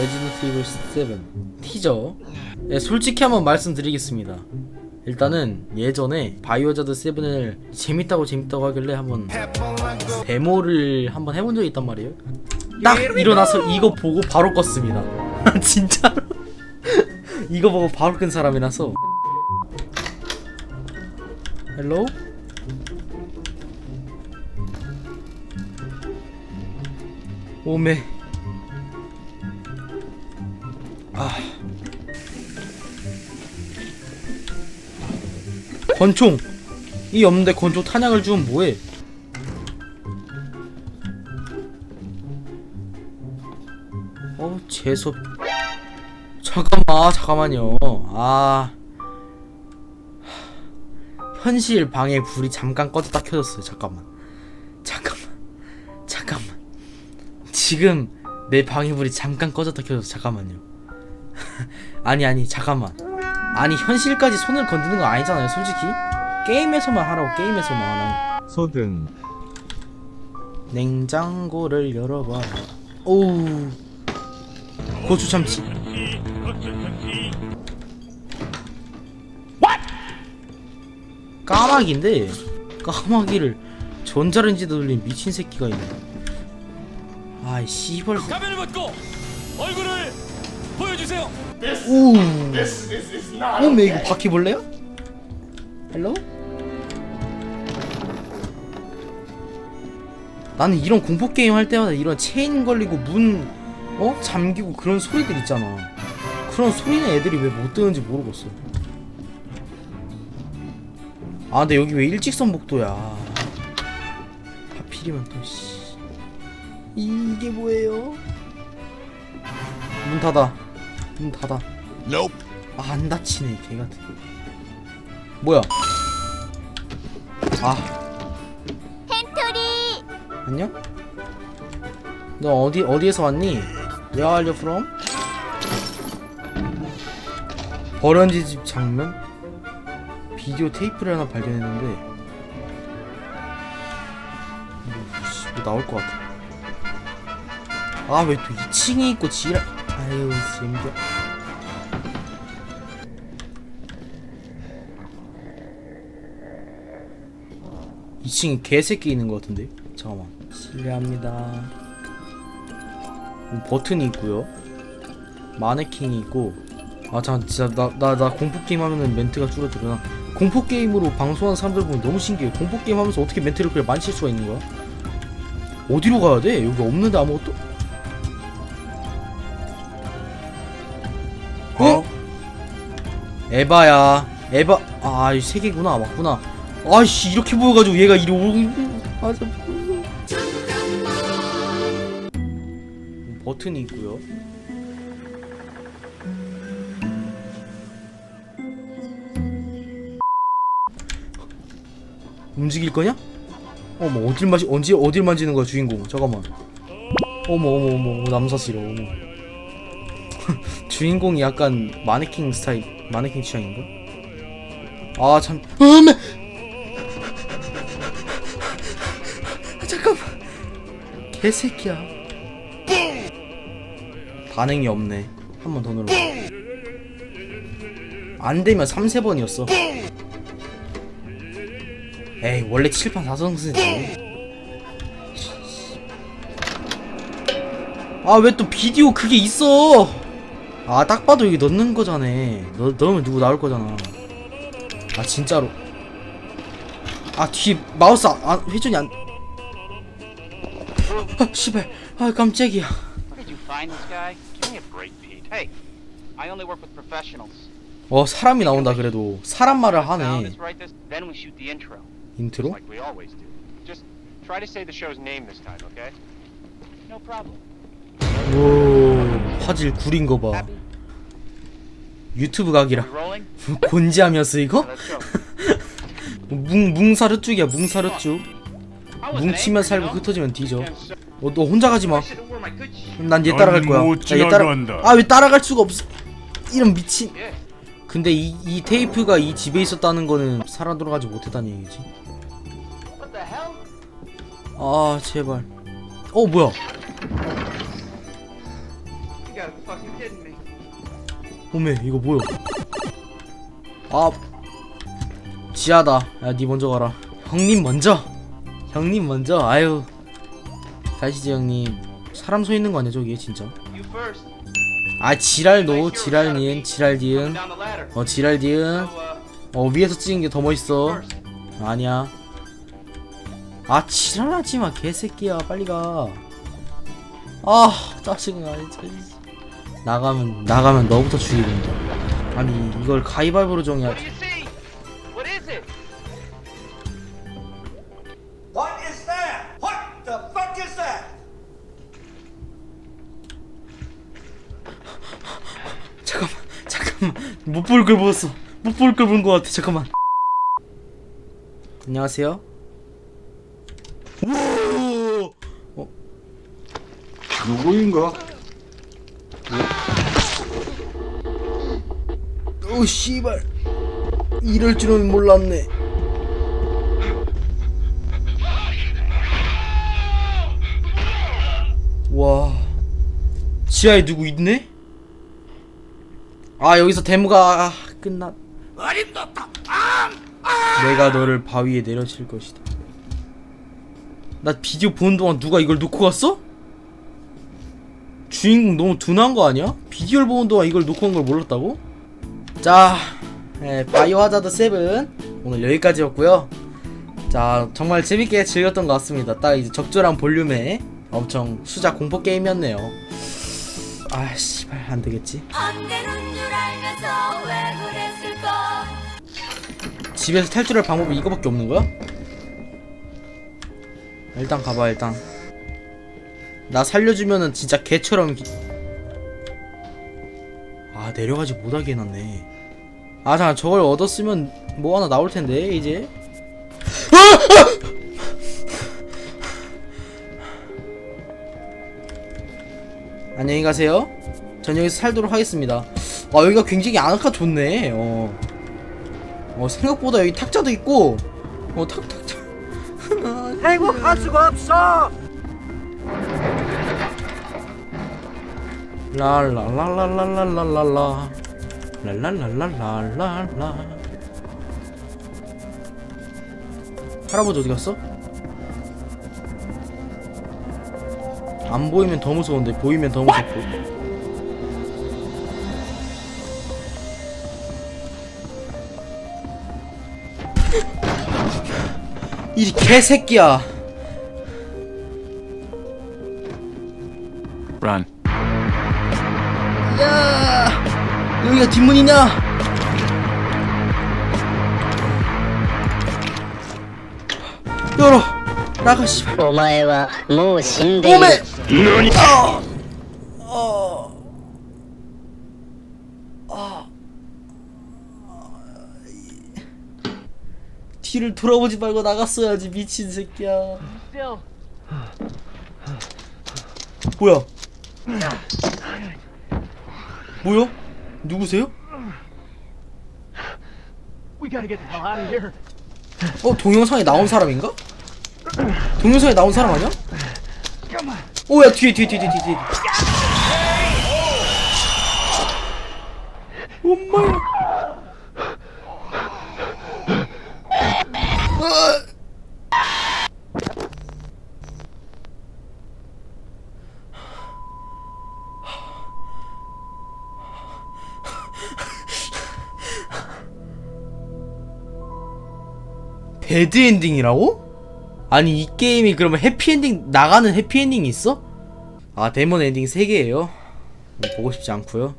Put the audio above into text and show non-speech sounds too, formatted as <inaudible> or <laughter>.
레지던트 이블 7 티저 네, 솔직히 한번 말씀드리겠습니다. 일단은 예전에 바이오자드 7을 재밌다고 재밌다고 하길래 한번 데모를 한번 해본 적이 있단 말이에요. 딱 일어나서 이거 보고 바로 껐습니다. <laughs> 진짜로? <laughs> 이거 보고 바로 끈 사람이라서. 헬로 오메 아. 권총. 이 없는데 권총 탄약을 주면 뭐해? 어 재수 잠깐만 잠깐만요. 아. 현실 방에 불이 잠깐 꺼졌다 켜졌어요. 잠깐만. 잠깐만. 잠깐만. 지금 내 방에 불이 잠깐 꺼졌다 켜졌어 잠깐만요 <laughs> 아니 아니 잠깐만. 아니 현실까지 손을 건드는 거 아니잖아요 솔직히. 게임에서만 하라고 게임에서만 하나 소등. 냉장고를 열어봐. 오우. 고추 참치. 까마귀인데 까마귀를 전자레인지에 돌린 미친 새끼가 있네. 아이 씨발. 가면을 벗고 얼굴을 보여주세요. 오 오메 이거 바퀴벌레야? 헬로? 나는 이런 공포 게임 할 때마다 이런 체인 걸리고 문 어? 잠기고 그런 소리들 있잖아. 그런 소리는 애들이 왜 못 듣는지 모르겠어. 아 근데 여기 왜 일직선 복도야? 하필이면 또 씨. 이게 뭐예요? 문 닫아. 문 닫아. Nope. 아, 안 닫히네, 개 같은. 뭐야? 아. 햄토리. 안녕? 너 어디 어디에서 왔니? Where are you from? 버런지 집 장면? 비디오 테이프를 하나 발견했는데 뭐, 뭐 나올 것 같아. 아 왜 또 2층이 있고 지랄 아유 진짜 2층에 개새끼 있는 것 같은데? 잠깐만. 실례합니다. 음, 버튼이 있고요. 마네킹이 있고. 아 잠깐 진짜 나 나 나 공포게임 하면은 멘트가 줄어들어 나. 공포게임으로 방송하는 사람들 보면 너무 신기해 공포게임 하면서 어떻게 멘트를 그래 많이 칠 수가 있는 거야? 어디로 가야 돼? 여기 없는데 아무것도? 어? 어? 에바야. 에바 아이 세개구나. 맞구나. 아이씨 이렇게 보여가지고 얘가 이리 오 맞아. 버튼이 있고요. 움직일 거냐? 어머 어딜 마시 언제 어딜 만지는 거야 주인공. 잠깐만. 어머 어머 어머 어머 남사스러 어머. <laughs> 주인공이 약간 마네킹 스타일 마네킹 취향인가? 아참. 어메 개새끼야. 반응이 없네. 한 번 더 눌러 안 되면 3, 4번이었어. 에이 원래 7판 4성승이지 아왜 또 비디오 그게 있어? 아 딱 봐도 여기 넣는 거잖아. 넣, 넣으면 누구 나올 거잖아. 아 진짜로. 아 뒤에 마우스 안, 안- 회전이 안 아, 씨발. 아, 깜짝이야. 어, 사람이 나온다 그래도. 사람 말을 하네. 인트로? 오, 화질 구린 거 봐. 유튜브 각이라. 곤지암이었어 이거? Let's go. 뭉 뭉사르 쭉이야 뭉사르 쭉. 뭉치면 살고? 흩어지면 뒤져. 어, 너 혼자 가지 마. I should have worn my good shit. 난얘 따라갈 거야. 못나얘 따라. 아 왜 따라갈 수가 없어? 이런 미친. 근데 이, 이 테이프가 이 집에 있었다는 거는 살아 돌아가지 못했다는 얘기지. 아 제발. 어 뭐야? 오메 이거 뭐야 아 지하다 야니 먼저 가라 형님 먼저 형님 먼저 아유. 가시죠 형님. 사람 서 있는 거 아니야 저기 진짜. 아 지랄노 지랄니은 지랄디은. 어 지랄디은. Uh, 어 위에서 찍은 게 더 멋있어. 아니야. 아 지랄하지마 개새끼야 빨리 가 아 짜증나 진짜 나가면 나가면 너부터 죽이겠다 아니 이걸 가위바위보로 정해야 What 못 볼 걸 보았어 못 볼 걸 본 것 같아 잠깐만 안녕하세요 오! 어? 누구인가? 오 씨발 이럴 줄은 몰랐네 와 지하에 누구 있네? 아 여기서 데모가 아, 끝났 내가 너를 바위에 내려칠 것이다 나 비디오 보는 동안 누가 이걸 놓고 갔어? 주인공 너무 둔한 거 아니야? 비디오를 보는 동안 이걸 놓고 간 걸 몰랐다고? 자, 예, 바이오 하자드 7 오늘 여기까지였고요. 자, 정말 재밌게 즐겼던 것 같습니다. 딱 이제 적절한 볼륨의 엄청 수작 공포 게임이었네요. 아, 씨발 안 되겠지. 집에서 탈출할 방법이 이거밖에 없는 거야? 일단 가봐 일단. 나 살려주면은 진짜 개처럼. 기- 아 내려가지 못하게 해놨네. 아 잠깐 저걸 얻었으면 뭐 하나 나올 텐데 이제. 안녕히 가세요. 저녁에서 살도록 하겠습니다. 아 여기가 굉장히 아늑하 좋네. 어. 어 생각보다 여기 탁자도 있고 어 탁탁탁. 행복할 <laughs> 수가 없어. 랄랄랄랄랄랄라. 랄랄랄랄랄라 할아버지 어디 갔어? 안 보이면 더 무서운데 보이면 더 무섭고. 이 개새끼야. Run. 야 여기가 뒷문이냐? 열어 나가 씨발 お前はもう死んでいる 오메 아, 어, 아, 뒤를 돌아보지 말고 나갔어야지 미친 새끼야 뭐야 뭐야 누구세요? 어 동영상에 나온 사람인가? 동영상에 나온 사람 아니야? 오야 뒤에 뒤에 뒤에 뒤에 뒤에 엄마야 아! 배드 엔딩이라고? 아니 이 게임이 그러면 해피엔딩 나가는 해피엔딩이 있어? 아 데몬 엔딩 3개예요 보고 싶지 않고요